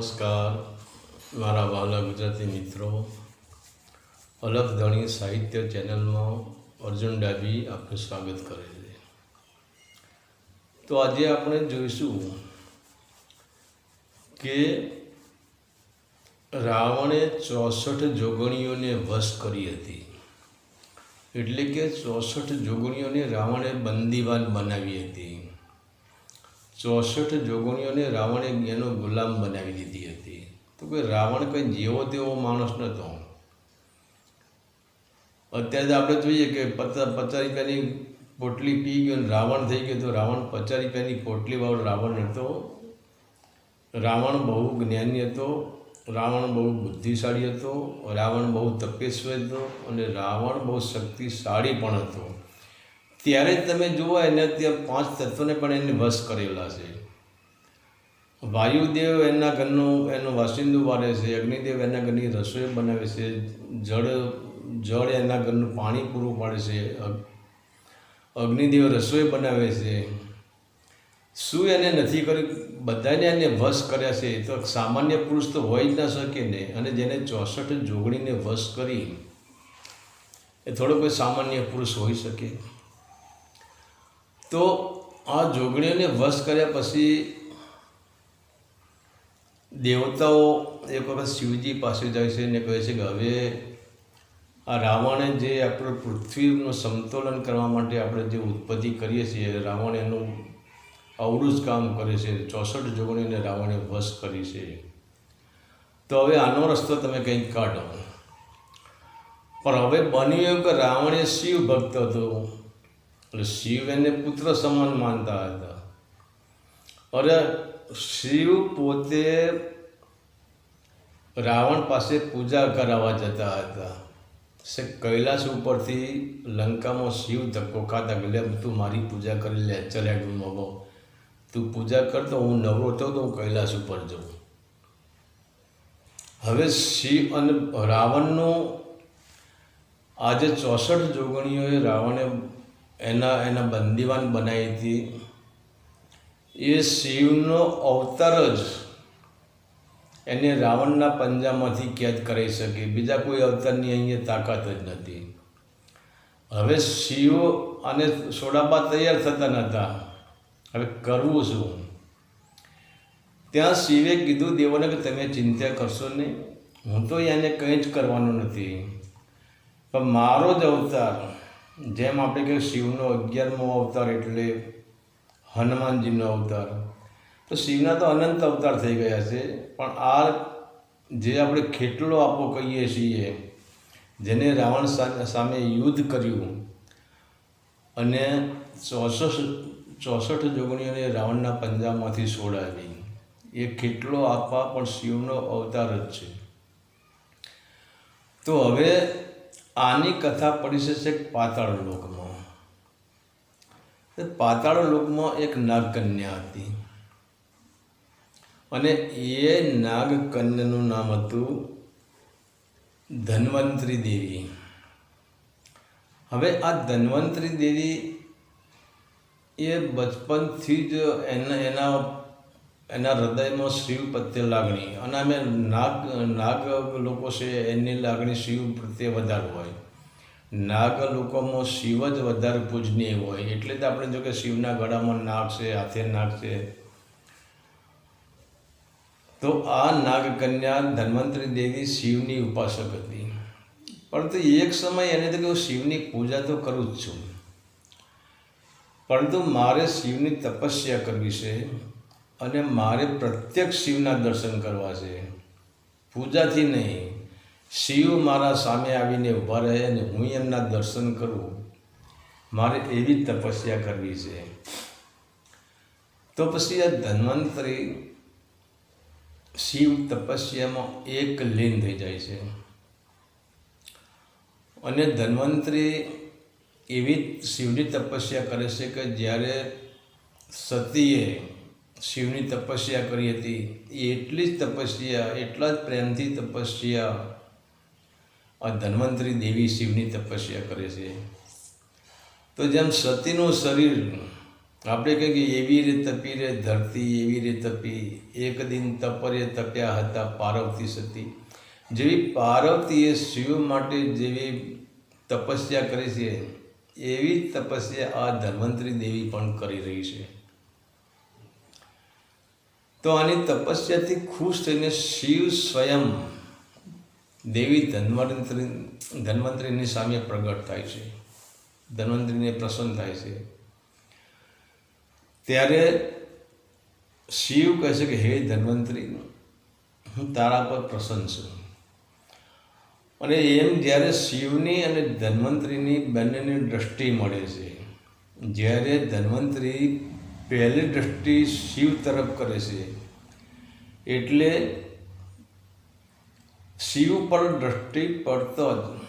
નમસ્કાર. મારા વાલા ગુજરાતી મિત્રો ધણી સાહિત્ય ચેનલમાં અર્જુન ડાબી આપનું સ્વાગત કરે છે. તો આજે આપણે જોઈશું કે રાવણે ચોસઠ જોગણીઓને વશ કરી હતી. એટલે કે ચોસઠ જોગણીઓને રાવણે બંદીવાન બનાવી હતી. ચોસઠ જોગણીઓને રાવણે એનો ગુલામ બનાવી દીધી હતી. તો કે રાવણ કંઈ જેવો તેવો માણસ નહોતો. અત્યારે આપણે જોઈએ કે પચાસ પચાસ પોટલી પી ગયો રાવણ થઈ ગયો તો રાવણ પચાસ રૂપિયાની પોટલીવાળો રાવણ હતો. રાવણ બહુ જ્ઞાની હતો, રાવણ બહુ બુદ્ધિશાળી હતો, રાવણ બહુ તપસ્વી હતો અને રાવણ બહુ શક્તિશાળી પણ હતો. ત્યારે જ તમે જુઓ એને ત્યાં પાંચ તત્વોને પણ એને વશ કરેલા છે. વાયુદેવ એના ઘરનું, એનું વાસિંદુ વારે છે, અગ્નિદેવ એના ઘરની રસોઈ બનાવે છે, જળ જળ એના ઘરનું પાણી પૂરું પાડે છે અગ્નિદેવ રસોઈ બનાવે છે. શું એને નથી કર્યું? બધાને એને વશ કર્યા છે. તો સામાન્ય પુરુષ તો હોય જ ના શકે ને. અને જેને ચોસઠ જોગણીને વશ કરી, એ થોડો કોઈ સામાન્ય પુરુષ હોઈ શકે. તો આ જોગણીઓને વશ કર્યા પછી દેવતાઓ એક વખત શિવજી પાસે જાય છે અને કહે છે કે હવે આ રાવણે જે આપણે પૃથ્વીનું સંતુલન કરવા માટે આપણે જે ઉત્પત્તિ કરીએ છીએ, રાવણ એનું અવળું જ કામ કરે છે, ચોસઠ જોગણીને રાવણે વશ કરી છે. તો હવે આનો રસ્તો તમે કંઈક કાઢો. પણ હવે બન્યું કે રાવણ એ શિવ ભક્ત હતો. એટલે શિવ એને પુત્ર સમાન માનતા હતા. અરે, શિવ પોતે રાવણ પાસે પૂજા કરાવવા જતા હતા. સે કૈલાસ ઉપરથી લંકામાં શિવ ધક્કો ખાતા કે તું મારી પૂજા કરી લે, ચલે ડુમો તું પૂજા કર તો હું નવરો થયો તો હું કૈલાસ ઉપર જાઉં. હવે શિવ અને રાવણનો આજે ચોસઠ જોગણીઓએ રાવણે એના એના બંદીવાન બનાવી હતી. એ શિવનો અવતાર જ એને રાવણના પંજામાંથી કેદ કરી શકે. બીજા કોઈ અવતારની અહીંયા તાકાત જ નથી. હવે શિવ અને સોડાબા તૈયાર થતા નહોતા હવે કરવું શું? ત્યાં શિવે કીધું, દેવોને કે તમે ચિંતા કરશો નહીં. હું તો એને કંઈ જ કરવાનું નથી. પણ મારો જ અવતાર જેમ આપણે કહીએ શિવનો અગિયારમો અવતાર એટલે હનુમાનજીનો અવતાર. તો શિવના તો અનંત અવતાર થઈ ગયા છે, પણ આ જે આપણે ખેટલો આપો કહીએ છીએ, જેને રાવણ સામે યુદ્ધ કર્યું અને ચોસઠ ચોસઠ જોગણીઓને રાવણના પંજાબમાંથી છોડાવી. એ ખેટલો આપવા પણ શિવનો અવતાર જ છે. તો હવે આની કથા પડી છે છેક પાતાળ લોકમાં. પાતાળ લોકમાં એક નાગકન્યા હતી. અને એ નાગકન્યાનું નામ હતું ધન્વંતરી દેવી. હવે આ ધન્વંતરી દેવી એ બચપનથી જ એના એના એના હૃદયમાં શિવ પ્રત્યે લાગણી. અને અમે નાગ નાગ લોકો છે, એની લાગણી શિવ પ્રત્યે વધારે હોય. નાગ લોકોમાં શિવ જ વધારે પૂજનીય હોય. એટલે જ આપણે જો કે શિવના ગળામાં નાગ છે, હાથે નાગ છે. તો આ નાગકન્યા ધન્વંતરી દેવી શિવની ઉપાસક હતી. પરંતુ એક સમય એને તો કે હું શિવની પૂજા તો કરું જ છું. પરંતુ મારે શિવની તપસ્યા કરવી છે. અને મારે પ્રત્યક્ષ શિવના દર્શન કરવા છે. પૂજાથી નહીં. શિવ મારા સામે આવીને ઊભા રહે અને હું એમના દર્શન કરું. મારે એવી તપસ્યા કરવી છે. તો પછી આ ધન્વંતરી શિવ તપસ્યામાં એક લીન થઈ જાય છે. અને ધન્વંતરી એવી શિવની તપસ્યા કરે છે કે જ્યારે સતીએ શિવની તપસ્યા કરી હતી. એ એટલી જ તપસ્યા, એટલા જ પ્રેમથી તપસ્યા. આ ધન્વંતરી દેવી શિવની તપસ્યા કરે છે. તો જેમ સતીનું શરીર, આપણે કહીએ કે એવી રે તપી રે ધરતી એવી રે તપી. એક દિન તપરે તપ્યા હતા પાર્વતી સતી. જેવી પાર્વતીએ શિવ માટે જેવી તપસ્યા કરી છે, એવી તપસ્યા આ ધન્વંતરી દેવી પણ કરી રહી છે. તો આની તપસ્યાથી ખુશ થઈને શિવ સ્વયં દેવી ધન્વંતરી, ધન્વંતરીની સામે પ્રગટ થાય છે. ધન્વંતરીને પ્રસન્ન થાય છે. ત્યારે શિવ કહે છે કે, હે ધન્વંતરી, હું તારા પર પ્રસન્ન છું. અને એમ જ્યારે શિવની અને ધન્વંતરીની બંનેની દ્રષ્ટિ મળે છે, જ્યારે ધન્વંતરી પહેલી દ્રષ્ટિ શિવ તરફ કરે છે. એટલે શિવ પર દ્રષ્ટિ પડતો જ.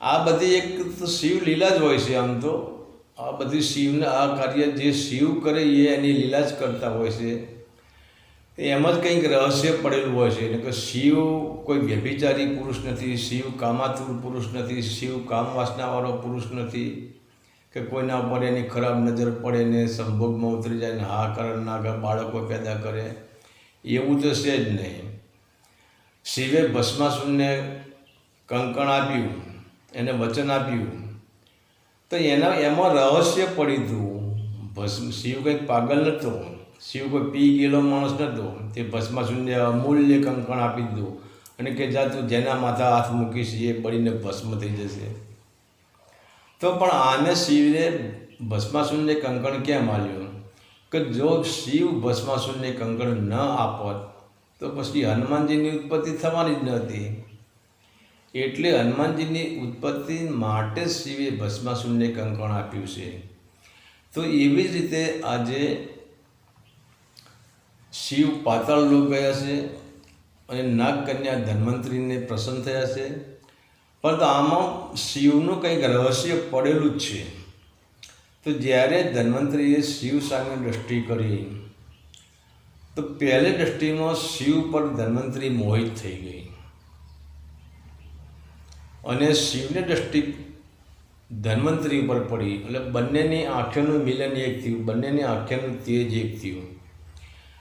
આ બધી એક શિવ લીલા જ હોય છે આમ તો. આ બધી શિવને આ કાર્ય જે શિવ કરે એ એની લીલા જ કરતા હોય છે. એમ જ કંઈક રહસ્ય પડેલું હોય છે. એટલે કે શિવ કોઈ વ્યભિચારી પુરુષ નથી, શિવ કામાતુર પુરુષ નથી, શિવ કામ વાસનાવાળો પુરુષ નથી. કે કોઈના ઉપર એની ખરાબ નજર પડે ને સંભોગમાં ઉતરી જાય ને હા કરે ના કરે બાળકો પેદા કરે, એવું તો છે જ નહીં. શિવે ભસ્માસુરને કંકણ આપ્યું, એને વચન આપ્યું. તો એના, એમાં રહસ્ય પડી હતું ભસ્મ શિવ કંઈક પાગલ નહોતો શિવ કોઈ પી ગયેલો માણસ નહોતો તે ભસ્માસુરને અમૂલ્ય કંકણ આપી દીધું. અને કે જા તું જેના માથા હાથ મૂકીશ એ બળીને ભસ્મ થઈ જશે. તો પણ આને શિવને ભસ્માસુરને કંકણ કેમ આલ્યું? કે જો શિવ ભસ્માસુરને કંકણ ન આપત, તો પછી હનુમાનજીની ઉત્પત્તિ થવાની જ નહોતી એટલે હનુમાનજીની ઉત્પત્તિ માટે શિવે ભસ્માસુરને કંકણ આપ્યું છે. તો એવી જ રીતે આજે શિવ પાતાળ લોક ગયા છે અને નાગકન્યા ધન્વંતરીને પ્રસન્ન થયા છે. પરંતુ આમાં શિવનું કંઈક રહસ્ય પડેલું જ છે. તો જ્યારે ધન્વંતરીએ શિવ સામે દ્રષ્ટિ કરી, તો પહેલી દ્રષ્ટિમાં શિવ પર ધન્વંતરી મોહિત થઈ ગઈ. અને શિવની દ્રષ્ટિ ધન્વંતરી ઉપર પડી, એટલે બંનેની આંખોનું મિલન એક થયું, બંનેની આંખોનું તેજ એક થયું.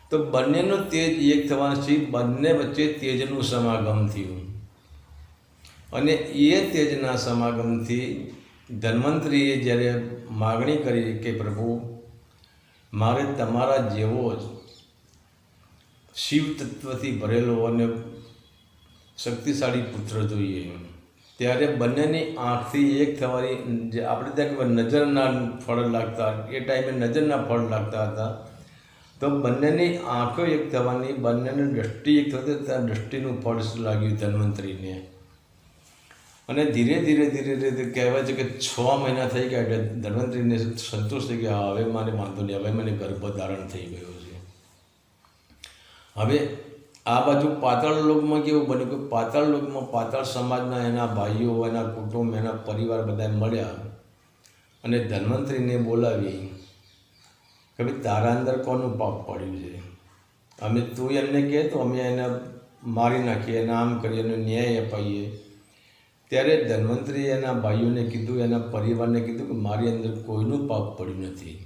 તો બંનેનું તેજ એક થવાથી બંને વચ્ચે તેજનું સમાગમ થયું. અને એ તેજના સમાગમથી ધન્વંતરીએ જ્યારે માગણી કરી કે પ્રભુ, મારે તમારા જેવો જ શિવ તત્વથી ભરેલો અને શક્તિશાળી પુત્ર જોઈએ. ત્યારે બંનેની આંખથી એક થવાની જે આપણે ત્યાં નજરના ફળ લાગતા, એ ટાઈમે નજરના ફળ લાગતા હતા. તો બંનેની આંખો એક થવાની, બંનેની દ્રષ્ટિ એક થતી ત્યાં દ્રષ્ટિનું ફળ લાગ્યું ધન્વંતરીને. અને ધીરે ધીરે ધીરે ધીરે કહેવાય છે કે છ મહિના થઈ ગયા એટલે ધન્વંતરીને સંતોષ થઈ ગયા. હવે મારે વાંધો નહીં. હવે મને ગર્ભધારણ થઈ ગયો છે. હવે આ બાજુ પાતાળ લોકમાં કેવું બન્યું કે પાતાળ લોકમાં પાતાળ સમાજના એના ભાઈઓ, એના કુટુંબ, એના પરિવાર બધા મળ્યા અને ધન્વંતરીને બોલાવી કે ભાઈ તારા અંદર કોનું પાપ પડ્યું છે? અમે તું એમને કહે તો અમે એને મારી નાખીએ, એને આમ કરીએ, એને ન્યાય અપાઈએ. ત્યારે ધન્વંતરીએ એના ભાઈઓને કીધું, એના પરિવારને કીધું કે મારી અંદર કોઈનું પાપ પડ્યું નથી.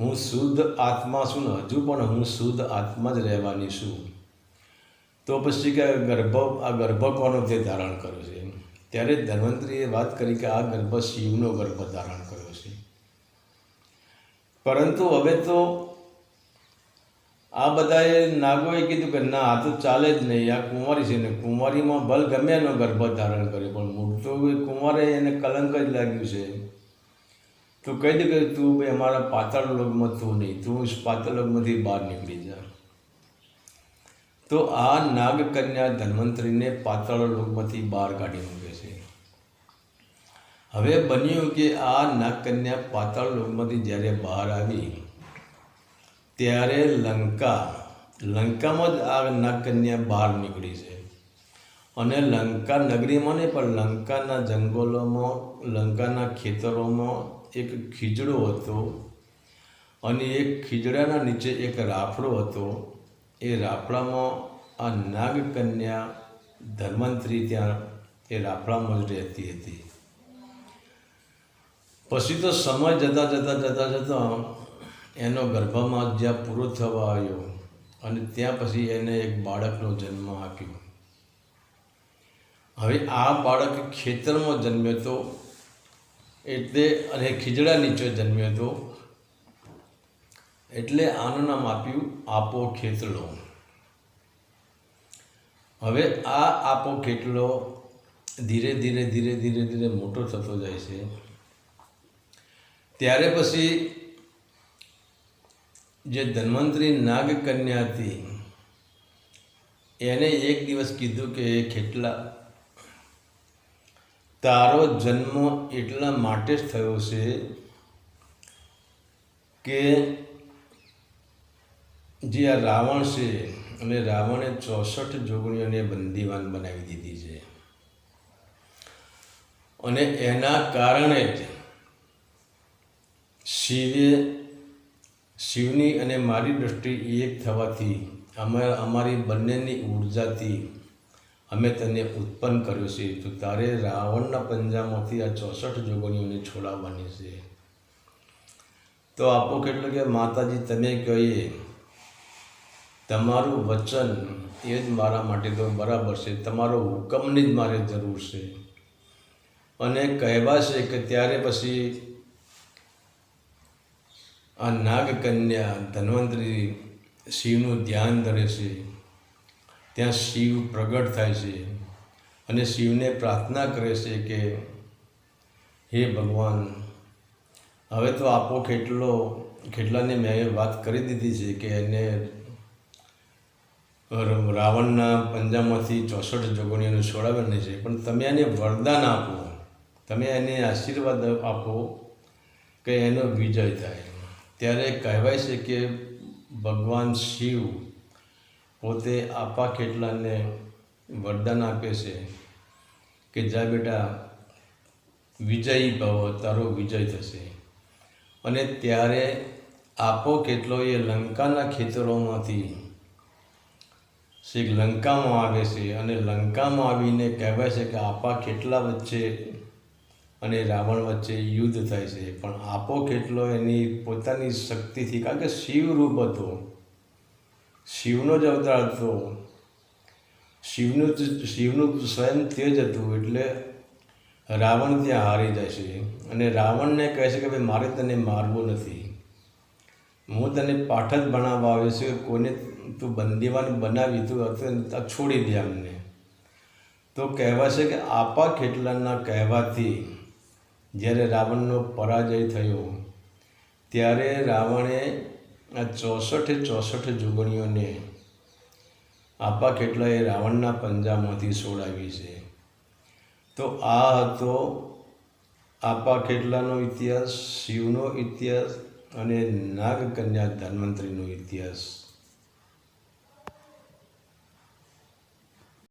હું શુદ્ધ આત્મા છું ને હજુ પણ હું શુદ્ધ આત્મા જ રહેવાની છું. તો પછી કે ગર્ભ, આ ગર્ભ કોનો તે ધારણ કર્યો છે. ત્યારે ધન્વંતરીએ વાત કરી કે આ ગર્ભ શિવનો ગર્ભ ધારણ કર્યો છે. પરંતુ હવે તો આ બધાએ નાગોએ કીધું કે, ના, આ તો ચાલે જ નહીં. આ કુંવારી છે ને કુંવારીમાં ભલ ગમે એનો ગર્ભ ધારણ કરે, પણ મૂળ તો કુંવારે એને કલંક જ લાગ્યું છે. તો કહી દે કે, તું ભાઈ અમારા પાતાળ લોકમાં તું નહીં. તું પાતાળ લોકમાંથી બહાર નીકળી જા. તો આ નાગકન્યા ધન્વંતરીને પાતાળ લોકમાંથી બહાર કાઢી મૂકે છે. હવે બન્યું કે આ નાગકન્યા પાતાળ લોકમાંથી જ્યારે બહાર આવી ત્યારે લંકા, લંકામાં જ આ નાગકન્યા બહાર નીકળી છે. અને લંકા નગરીમાં નહીં, પણ લંકાના જંગલોમાં, લંકાના ખેતરોમાં એક ખીજડો હતો અને એક ખીજડાના નીચે એક રાફડો હતો. એ રાફડામાં આ નાગકન્યા ધન્વંતરી ત્યાં, એ રાફડામાં જ રહેતી હતી. પછી તો સમય જતાં જતાં જતાં જતાં એનો ગર્ભમાં જ્યાં પૂરો થવા આવ્યો અને ત્યાં પછી એને એક બાળકનો જન્મ આપ્યો. હવે આ બાળક ખેતરમાં જન્મ્યો હતો, એટલે અને ખીજડા નીચે જન્મ્યો હતો, એટલે આનું નામ આપ્યું આપો ખેતડો હવે આ આપો ખેતડો ધીરે ધીરે ધીરે ધીરે ધીરે મોટો થતો જાય છે. ત્યારે પછી જે ધન્વંતરી નાગકન્યા હતી એને એક દિવસ કીધું કે કેટલા તારો જન્મ એટલા માટે જ થયો છે કે જે આ રાવણ છે, અને રાવણે ચોસઠ જોગણીઓને બંદીવાન બનાવી દીધી છે. અને એના કારણે જ શિવે શિવની અને મારી દ્રષ્ટિ એક થવાથી અમે, અમારી બંનેની ઉર્જાથી અમે તને ઉત્પન્ન કર્યો છે. તો તારે રાવણના પંજામાંથી આ ચોસઠ જોગણીઓને છોડાવવાની છે. તો આપો કેટલું કે માતાજી, તમે કહીએ, તમારું વચન એ જ મારા માટે તો બરાબર છે. તમારો હુકમની જ મારે જરૂર છે. અને કહેવાશે કે ત્યારે પછી આ નાગકન્યા ધન્વંતરી શિવનું ધ્યાન ધરે છે ત્યાં શિવ પ્રગટ થાય છે અને શિવને પ્રાર્થના કરે છે કે હે ભગવાન હવે તો આપો કેટલો કેટલાને મેં વાત કરી દીધી છે કે એને રાવણના પંજામાંથી ચોસઠ જોગણીઓને છોડાવવાની છે પણ તમે એને વરદાન આપો તમે એને આશીર્વાદ આપો કે એનો વિજય થાય ત્યારે કહેવાય છે કે ભગવાન શિવ પોતે આપા કેટલાને વરદાન આપે છે કે જા બેટા, વિજયી ભવ, તારો વિજય થશે. અને ત્યારે આપો કેટલો એ લંકાના ખેતરોમાંથી શ્રી લંકામાં આવે છે અને લંકામાં આવીને કહેવાય છે કે આપા કેટલા વચ્ચે અને રાવણ વચ્ચે યુદ્ધ થાય છે. પણ આપો કેટલો એની પોતાની શક્તિથી, કારણ કે શિવ રૂપ હતો. શિવનો જ અવતાર હતો. શિવનું જ- શિવનું સ્વયં તેજ હતું, એટલે રાવણ ત્યાં હારી જાય છે. અને રાવણને કહે છે કે, ભાઈ, મારે તને મારવું નથી. હું તને પાઠ જ ભણાવવા આવ્યો છું. કોને તું બંદીવાન બનાવી, તું છોડી દે અમને. તો કહેવાશે કે, આપા કેટલાના કહેવાથી જ્યારે રાવણનો પરાજય થયો, ત્યારે રાવણે આ ચોસઠે ચોસઠ જોગણીઓને આપા ખેટલાએ રાવણના પંજામાંથી છોડાવી છે. તો આ હતો આપા ખેટલાનો ઇતિહાસ, શિવનો ઇતિહાસ અને નાગકન્યા ધન્વંતરીનો ઇતિહાસ.